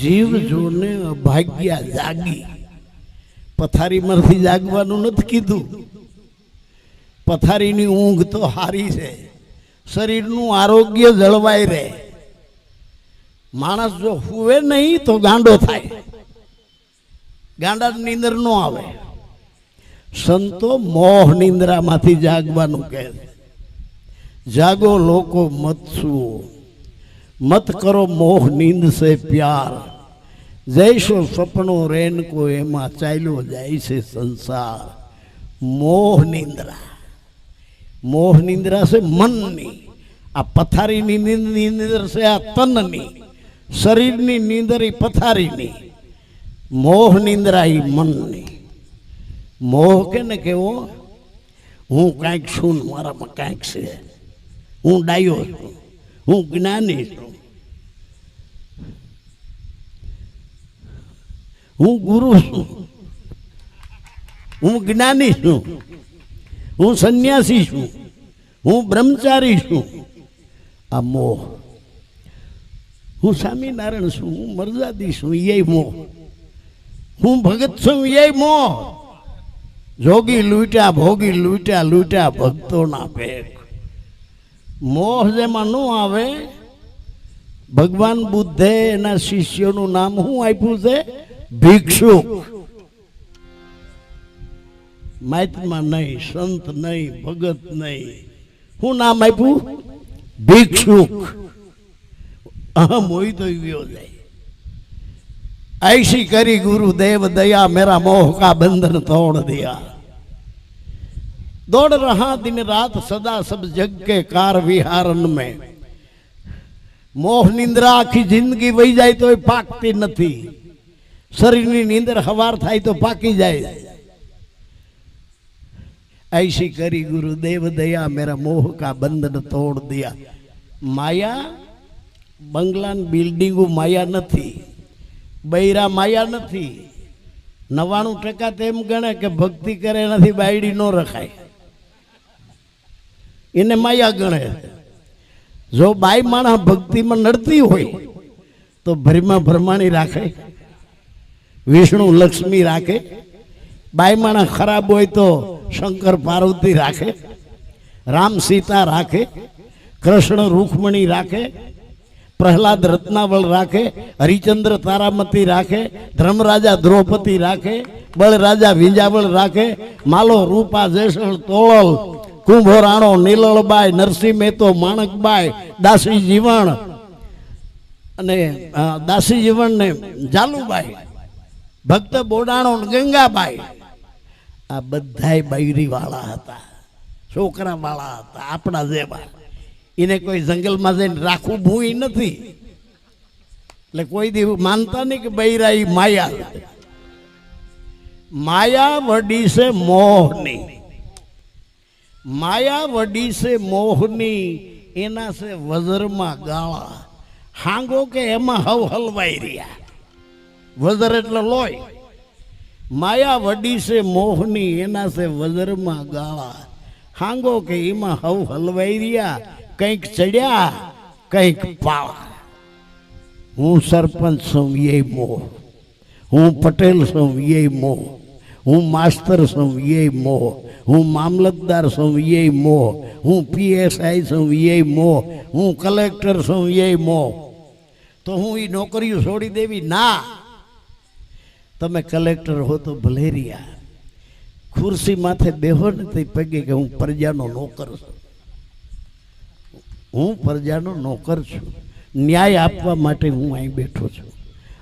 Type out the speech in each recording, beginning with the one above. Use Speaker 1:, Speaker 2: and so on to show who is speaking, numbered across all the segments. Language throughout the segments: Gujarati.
Speaker 1: જીવ જોને અભાગ્યા જાગી. પથારીમાંથી જાગવાનું નથી કીધું. પથારીની ઊંઘ તો હારી છે. શરીરનું આરોગ્ય જળવાઈ રહે. માણસ જો હુવે નહીં તો ગાંડો થાય. ગાંડા નીંદર ન આવે. સંતો મોહ નિંદ્રામાંથી જાગવાનું કહે જાગો લોકો મત સુઓ મત કરો મોહ, નીંદ સે પ્યાર. જૈસો સપનો રેન કો એમાં ચાલ્યો જાય છે સંસાર. મોહ નિંદ્રા. મોહ નિંદ્રા છે મનની. આ પથારીની નીંદની નિંદર છે આ તનની. શરીરની નીંદર એ પથારીની. મોહ નિંદ્રા એ મનની. મોહ કે ને કેવો? હું કાંઈક છું મારામાં કાંઈક છે. હું ડાયો છું. હું જ્ઞાની છું. હું ગુરુ છું. હું જ્ઞાની છું. હું સંન્યાસી છું. હું બ્રહ્મચારી છું. આ મોહ. હું સ્વામિનારાયણ છું. હું મરજાદી છું. એ મોહ. હું ભગત છું. એ મોહ. જોગી લૂંટ્યા, ભોગી લૂંટ્યા લૂંટ્યા ભક્તોના ભેગ. મોહ જેમાં ન આવે, ભગવાન બુદ્ધે એના શિષ્યોનું નામ શું આપ્યું છે? ભિક્ષુક મહાત્મા નહીં સંત નહીં ભગત નહીં શું નામ આપ્યું ભિક્ષુક અહમ હોય તો ગયો જાય ऐसी करी गुरुदेव दया मेरा मोह का बंधन तोड़ दिया दौड़ रहा दिन रात सदा सब जग के कार विहारन में મોહ નિંદ્રા આખી જિંદગી વહી જાય તો પાકતી નથી શરીરની નીંદર હવાર થાય તો પાકી જાય ऐसी करी गुरुदेव दया मेरा मोह का बंधन तोड़ दिया માયા બંગલા બિલ્ડિંગો માયા નથી બૈરા માયા નથી નવાણું ટકા તેમ ગણે કે ભક્તિ કરે નથી બાયડી ન રખાય એને માયા ગણે જો બાઈ માણસ ભક્તિમાં નડતી હોય તો ભરીમાં ભરમાણી રાખે વિષ્ણુ લક્ષ્મી રાખે. બાઈ માણસ ખરાબ હોય તો શંકર પાર્વતી રાખે. રામ સીતા રાખે. કૃષ્ણ રૂખમણી રાખે. પ્રહલાદ રત્નાવળ રાખે. હરિચંદ્ર તારામતી રાખે. ધર્મરાજા દ્રૌપદી રાખે. બળરાજા વિંજાવળ રાખે. માલો રૂપા જેસળ તોળલ. કુંભો રાણો નીલળબાઈ, નરસિંહ મહેતો, માણકબાઈ, દાસી જીવણ અને દાસી જીવણને જાલુબાઈ ભક્ત બોડાણો ગંગાભાઈ આ બધાય બૈરી વાળા હતા છોકરા વાળા હતા, આપણા જેવા. એને કોઈ જંગલમાં જઈને રાખવું ભૂઈ નથી. એટલે કોઈ દી માનતા નહીં કે બૈરા એ માયા માયા વડી છે મોહની. માયા વડી છે મોહની, એના છે વજરમાં ગાળા. હાંગો કે એમાં હવ હલવાઈ રહ્યા. વજર એટલે લોહી. માયા વડી છે, મોહની, એના છે વજરમાં ગાળા. હાંગો કે એમાં હવ હલવાઈ રહ્યા, કંઈક ચડ્યા, કંઈક પાળા. હું સરપંચ છું એ મોહ. હું પટેલ છું એ મોહ. હું માસ્તર છું એ મોહ. હું મામલતદાર છું એ મોહ. હું પીએસઆઈ છું એ મોહ. હું કલેક્ટર છું એ મોહ. તો હું એ નોકરીઓ છોડી દેવી ના. તમે કલેક્ટર હો તો ભલેરિયા ખુરશી માથે બેહો ને તે પગે કે હું પ્રજાનો નોકર છું. હું પ્રજાનો નોકર છું. ન્યાય આપવા માટે હું અહીં બેઠો છું.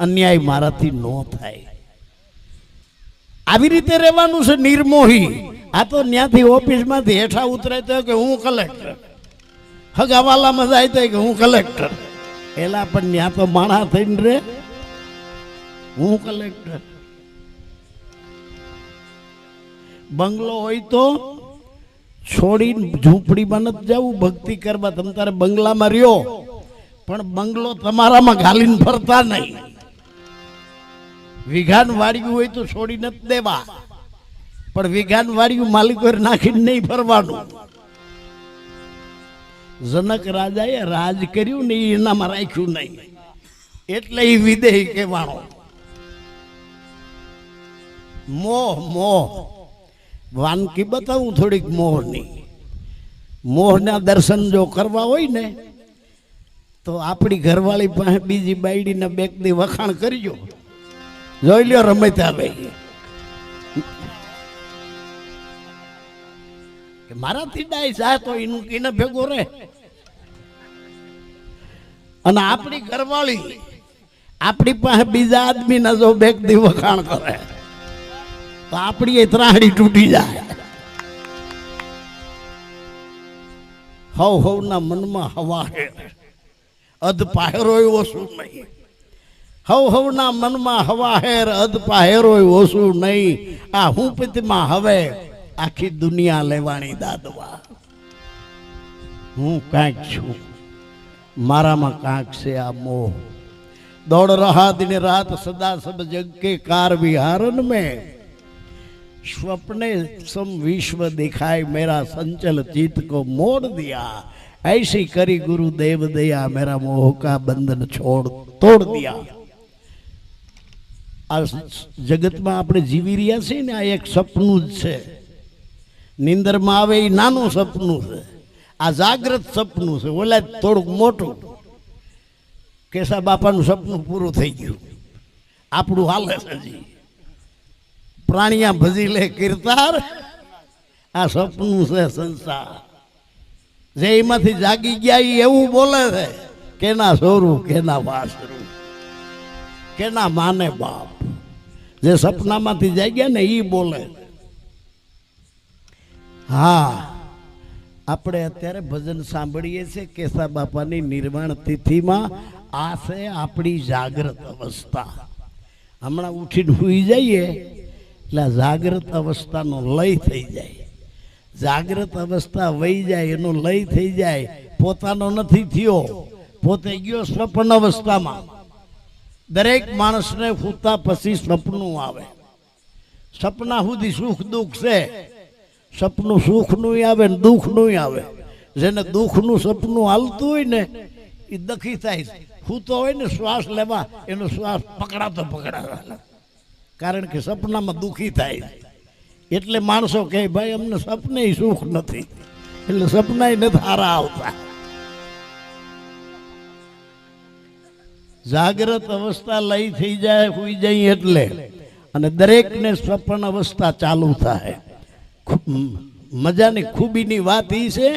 Speaker 1: અન્યાય મારાથી ન થાય. આવી રીતે રહેવાનું છે નિર્મોહી. આ તો ત્યાંથી ઓફિસમાંથી હેઠા ઉતરાય તો કે હું કલેક્ટર. હગાવાલામાં જાય તો કે હું કલેક્ટર. એલા પણ ત્યાં તો માણા થઈને રે હું કલેક્ટર. બંગલો હોય તો છોડીને ઝૂંપડીમાં નથી જવું, ભક્તિ કરવા તમે તારે બંગલામાં રહ્યો. પણ બંગલો તમારામાં ઘાલીને ફરતા નહીં. વિઘાન વાળ્યું હોય તો છોડી નથી દેવા. પણ વિઘાન વાળ્યું માલિકો નાખીને નહીં ફરવાનું. જનક રાજાએ રાજ કર્યું ને એનામાં રાખ્યું નહીં. એટલે એ વિદેહી કહેવાનો. મોહ મોહ. વાનગી બતાવું થોડીક મોહની. મોહના દર્શન જો કરવા હોય ને, તો આપણી ઘરવાળી પાસે બીજી બાયડીના બેગની વખાણ કરજો. જોઈ લ્યો રમતાભાઈ ભાઈ મારાથી ડાય જાય તો એનું કીને ભેગો રહે? અને આપણી ઘરવાળી આપણી પાસે બીજા આદમીના જો બેગની વખાણ કરે. તો આપણી એ ત્રાહડી તૂટી જાય. હવ હવના મનમાં હવા હે અધ પાહેરો ઓછું નહીં. હવ હવના મનમાં હવા હેર અધ પાહેરો ઓછું નહીં. આ હું પિતમાં હવે આખી દુનિયા લેવાની દાદવા. હું કાંઈક છું. મારામાં કાંક છે આ મોહ. દોડ રહા દિન રાત સદા સબ જગ કે કાર વિહારન મેં. स्वप्ने सम विश्व दिखाई मेरा संचल चित्त को मोड़ दिया ऐसी करी गुरुदेव दया मेरा मोह का बंधन छोड़ तोड़ दिया આ જગતમાં આપણે જીવી રહ્યા છીએ ને આ એક સપનું જ છે નિંદરમાં આવે એ નાનું સપનું છે આ જાગ્રત સપનું છે ઓલા થોડુંક મોટું કેશા બાપાનું સપનું પૂરું થઈ ગયું આપણું હાલે છે હજી પ્રાણિયા ભજી લે કીર્તાર. આ સપનું છે સંસાર. જે એમાંથી જાગી ગયા એ એવું બોલે છે, કેના સોરું, કેના વાસરું, કેના માને બાપ. જે સપનામાંથી જાગ્યા ને એ બોલે. હા, આપણે અત્યારે ભજન સાંભળીએ છીએ કેસા બાપાની નિર્વાણ તિથિમાં. આ છે આપણી જાગ્રત અવસ્થા. હમણાં ઉઠીને સુઈ જઈએ એટલે જાગ્રત અવસ્થાનો લય થઈ જાય. જાગ્રત અવસ્થા વહી જાય, એનો લય થઈ જાય. પોતાનો નથી થયો, પોતે ગયો સ્વપ્ન અવસ્થામાં. દરેક માણસને ફૂતા પછી સપનું આવે. સપના સુધી સુખ દુઃખ છે. સપનું સુખનું આવે ને દુઃખનું આવે. જેને દુઃખનું સપનું હાલતું હોય ને એ દખી થાય ફૂતો હોય ને શ્વાસ લેવા, એનો શ્વાસ પકડાતો પકડાતો કારણ કે સપનામાં દુઃખી થાય. એટલે માણસો કહે, ભાઈ, અમને સપને સુખ નથી. એટલે સપના નથી હારા આવતા. જાગ્રત અવસ્થા લઈ થઈ જાય, હોઈ જાય એટલે. અને દરેકને સ્વપ્ન અવસ્થા ચાલુ થાય. મજાની ખૂબીની વાત એ છે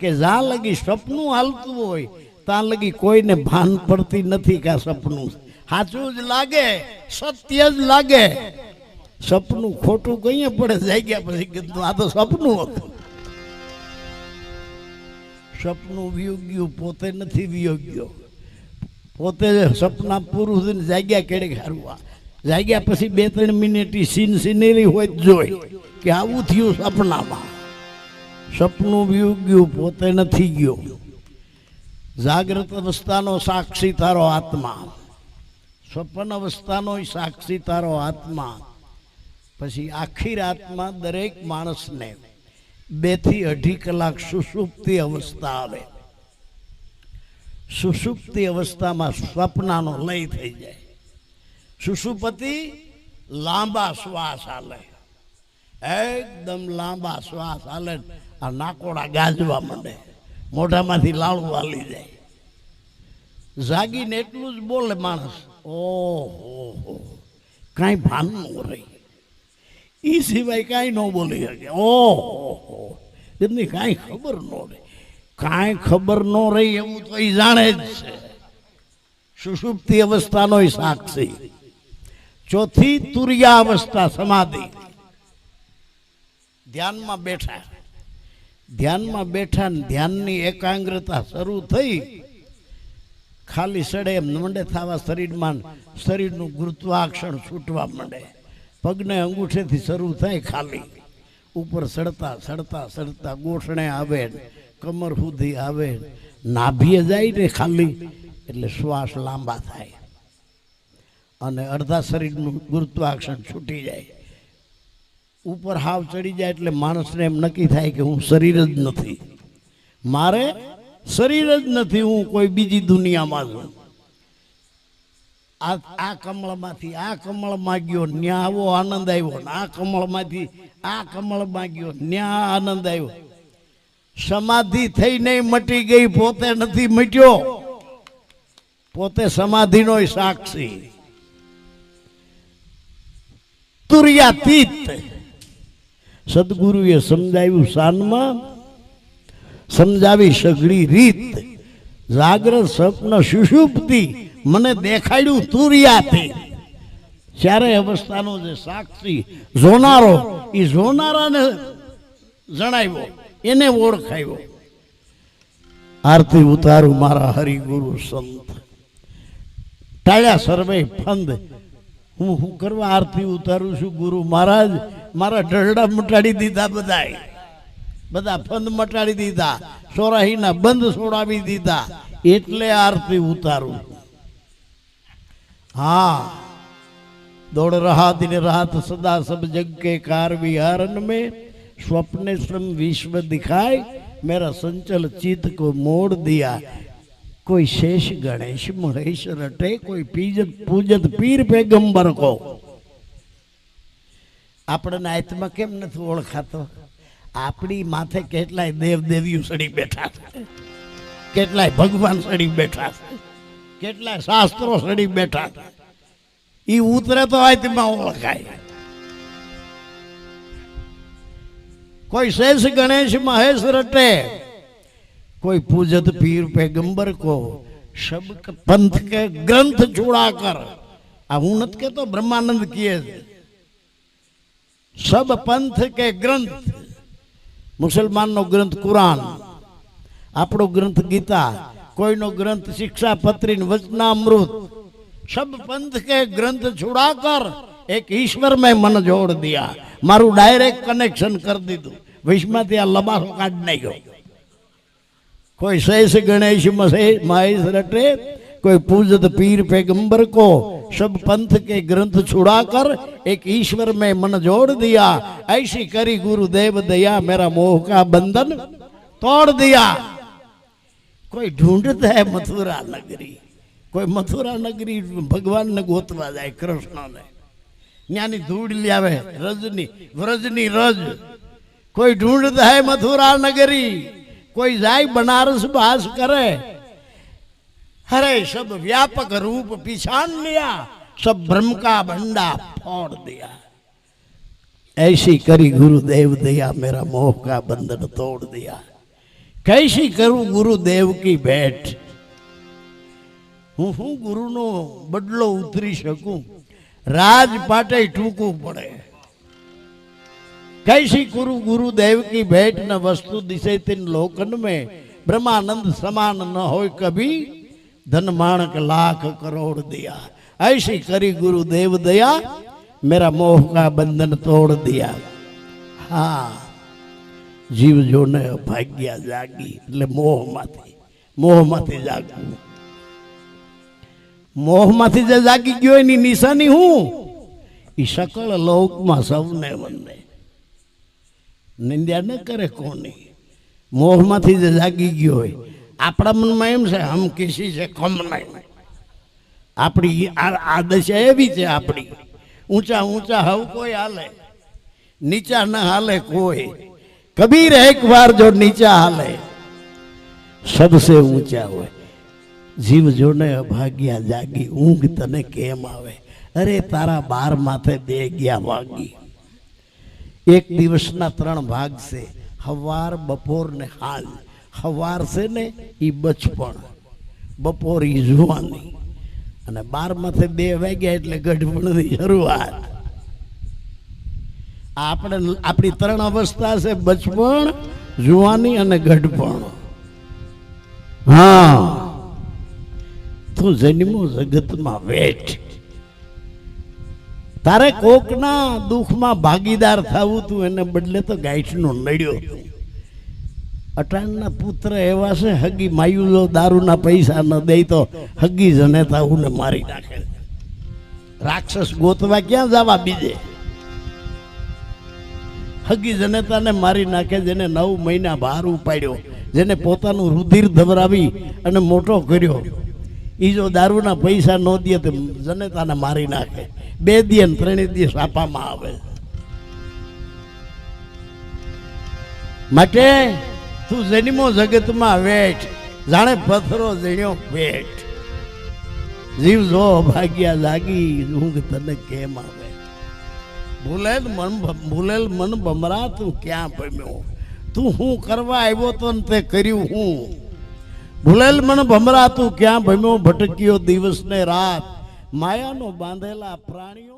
Speaker 1: કે જ્યાં લગી સપનું હાલતું હોય, ત્યાં લગી કોઈને ભાન પડતી નથી કે આ સપનું. છે. સાચું જ લાગે સત્ય જ લાગે. સપનું ખોટું કઈ પડે જાગ્યા પછી કીધું, આ તો સપનું હતું. સપનું વિયોગ્યું, પોતે નથી વિયોગ્યો. પોતે સપના પૂરું થઈને જાગ્યા કેડે હારવા. જાગ્યા પછી બે ત્રણ મિનિટ ઈ સીન સિનેરી હોય જ જોઈ કે આવું થયું સપનામાં. સપનું વ્યુ ગયું પોતે નથી ગયો. જાગ્રત અવસ્થાનો સાક્ષી તારો આત્મા. સ્વપ્ન અવસ્થાનો સાક્ષી તારો આત્મા. પછી આખી રાતમાં દરેક માણસને બેથી અઢી કલાક સુષુપ્તિ અવસ્થા આવે. સુસુપ્તિ અવસ્થામાં સ્વપ્નાનો લય થઈ જાય. સુસુપતિ લાંબા શ્વાસ હાલે. એકદમ લાંબા શ્વાસ હાલે આ નાકોડા ગાજવા માંડે. મોઢામાંથી લાળું વાલી જાય. જાગીને એટલું જ બોલે માણસ. ઓહો, કાંઈ ભાન ન રહી એ સિવાય કાંઈ ન બોલી શકે. ઓહો એમની કાંઈ ખબર ન રહી. કાંઈ ખબર ન રહી એવું તો એ જાણે જ છે. સુષુપ્તિ અવસ્થાનો સાક્ષી. ચોથી તુરિયા અવસ્થા સમાધિ. ધ્યાનમાં બેઠા. ધ્યાનમાં બેઠા ને ધ્યાનની એકાગ્રતા શરૂ થઈ. ખાલી સડે એમ મંડે થવા શરીરમાં શરીરનું ગુરુત્વાકર્ષણ છૂટવા માંડે. પગને અંગૂઠેથી શરૂ થાય ખાલી. ઉપર સડતા સડતા સડતા ગોઠણે આવે કમર સુધી આવે નાભીએ જાય ને ખાલી, એટલે શ્વાસ લાંબા થાય. અને અડધા શરીરનું ગુરુત્વાકર્ષણ છૂટી જાય. ઉપર હાવ ચડી જાય એટલે માણસને એમ નક્કી થાય કે હું શરીર જ નથી. મારે શરીર જ નથી, હું કોઈ બીજી દુનિયામાં છું. આ કમળમાંથી, આ કમળમાં ગયો ન્યા આવો આનંદ આવ્યો. આ કમળમાંથી, આ કમળમાં ગયો ન્યા આનંદ આવ્યો. સમાધિ થઈ નહીં, મટી ગઈ, પોતે નથી મટ્યો. પોતે સમાધિનો સાક્ષી. તુર્યાતીત. સદગુરુએ સમજાવ્યું, સાનમાં સમજાવી સઘળી રીત. જાગ્રત સ્વપ્ન સુષુપ્તિ મને દેખાડ્યું તુરિયાથી ચારે અવસ્થાનો જે સાક્ષી જોનારો, એ જોનારાને જણાવ્યો, એને ઓળખાયો આરતી ઉતારું મારા હરિગુરુ સંત. ટાળ્યા સર્વે ફંદ. હું શું કરવા આરતી ઉતારું છું ગુરુ મહારાજ? મારા ઢળડા મટાડી દીધા બધાય. બધા ફંદ મટાડી દીધા સોરાહીના બંધ સોડાવી દીધા, એટલે આરતી ઉતારું. હા, દોડ રહા દિન રાત સદા સબ જગ કે કાર વિહારન મે, સ્વપ્ને શ્રમ વિશ્વ દિખાય, મેરા સંચલ ચિત કો મોડ દિયા. કોઈ શેષ ગણેશ મહેશ રટે, કોઈ પીજત પૂજત પીર પેગંબર કો. આપણને આત્મા કેમ નથી ઓળખાતો? આપણી માથે કેટલાય દેવદેવીઓ સડી બેઠા છે? કેટલાય ભગવાન સડી બેઠા છે? કેટલાય શાસ્ત્રો સડી બેઠા છે? એ ઉતરે તો આ તેમાં ઓળખાય. કોઈ શેષ ગણેશ મહેશ રટે, કોઈ પૂજત પીર પેગંબર કો શબ પંથ કે ગ્રંથ છોડા કર. આ હું નથી કહેતો, બ્રહ્માનંદ કહે સબ પંથ કે ગ્રંથ. મુસલમાનનો ગ્રંથ કુરાન, આપણો ગ્રંથ ગીતા, કોઈનો ગ્રંથ શિક્ષા પત્રી વચનામૃત સબ પંથ કે ગ્રંથ છુડા કર એક ઈશ્વર મેં મન જોડ દિયા. મારું ડાયરેક્ટ કનેક્શન કરી દીધું. વિશ્વમાંથી આ લબાસો કાઢ નાખ્યો. કોઈ શૈષ ગણેશ મહેશ રટે कोई पूजत पीर पैगंबर को सब पंथ के ग्रंथ छुड़ाकर एक ईश्वर में मन जोड़ दिया। ऐसी करी गुरुदेव दया, मेरा मोह का बंधन तोड़ दिया। कोई ढूंढता है मथुरा नगरी, कोई मथुरा नगरी भगवान ने गोतवा जाए कृष्ण ने। ज्ञानी धूड़ लियावे, रजनी, व्रजनी रज। कोई ढूंढता है मथुरा नगरी, कोई जाए बनारस बास करे अरे सब व्यापक रूप पिछाड़ लिया सब ब्रह्म का भंडा फोड़ दिया ऐसी करी गुरुदेव दया मेरा मोह का बंधन तोड़ दिया कैसी करूं गुरुदेव की भेंट હું હું ગુરુનો બદલો ઉતરી શકું રાજપાટે ટૂંકું પડે कैसी गुरु गुरुदेव की भेंट न वस्तु दिशे तिन लोकन में ब्रह्मानंद समान न हो कभी ધન માણક લાખ કરોડ દયા. ऐसी કરી ગુરુ દેવ દયા, મેરા મોહ કા બંધન તોડ દયા. હા જીવ જોને ભાગ્યા જાગી, એટલે મોહમાંથી મોહમાંથી જાગવું. મોહમાંથી જે જાગી ગયો એની નિશાની હું? એ સકળ લોકમાં સૌને વંદે. નિંદ્યા ન કરે કોની. મોહમાંથી જે જાગી ગયો હોય આપણા મનમાં એમ છે, હમ કિસી છે કમ નહીં આપણી આ દશા એવી છે આપણી. ઊંચા ઊંચા હવ કોઈ હાલે, નીચા ન હાલે કોઈ. કબીર એક વાર જો નીચા હાલે, સબસે ઊંચા હોય. જીવ જોને અભાગ્યા જાગી, ઊંઘ તને કેમ આવે? અરે તારા બાર માથે બે ગયા વાગી. એક દિવસના ત્રણ ભાગ છે, હવાર બપોર ને હાલ. હવાર ને એ બચપણ. બપોર જુવાની. અને બાર માથે બે વાગ્યા એટલે ગઢપણની શરૂઆત. આપણે આપણી ત્રણ અવસ્થા છે બચપણ, જુવાની અને ગઢપણ. હા. તું જન્મો જગતમાં વેઠ. તારે કોકના દુઃખમાં ભાગીદાર થવું તું, એને બદલે તો ગાંઠનો નડ્યો અટાણના પુત્ર એવા છે, હગી માયુ જો દારૂના પૈસા ન દે તો હગી જનેતાઓને મારી નાખે. રાક્ષસ ગોતવા ક્યાં જવા બીજે? હગી જનેતાને મારી નાખે જેને નવ મહિના બહાર ઉપાડ્યો, જેને પોતાનું રુધિર ધબરાવી અને મોટો કર્યો. એ જો દારૂના પૈસા ન દે તો જનેતાને મારી નાખે. બે દિયે ત્રણેય દિવસ આપવામાં આવે. માટે તું જન્મો જગતમાં વેઠ, જાણે પથરો જણ્યો પેટ. જીવ જો ભાગ્યા લાગી, ઊંઘ તને કેમ આવે? ભૂલેલ મન ભૂલેલ મન બમરા તું ક્યાં ભમ્યો? તું હું કરવા આવ્યો તો તે કર્યું હું? ભૂલેલ મન ભમરા તું ક્યાં ભમ્યો? ભટક્યો દિવસ ને રાત. માયાનો બાંધેલા પ્રાણીઓ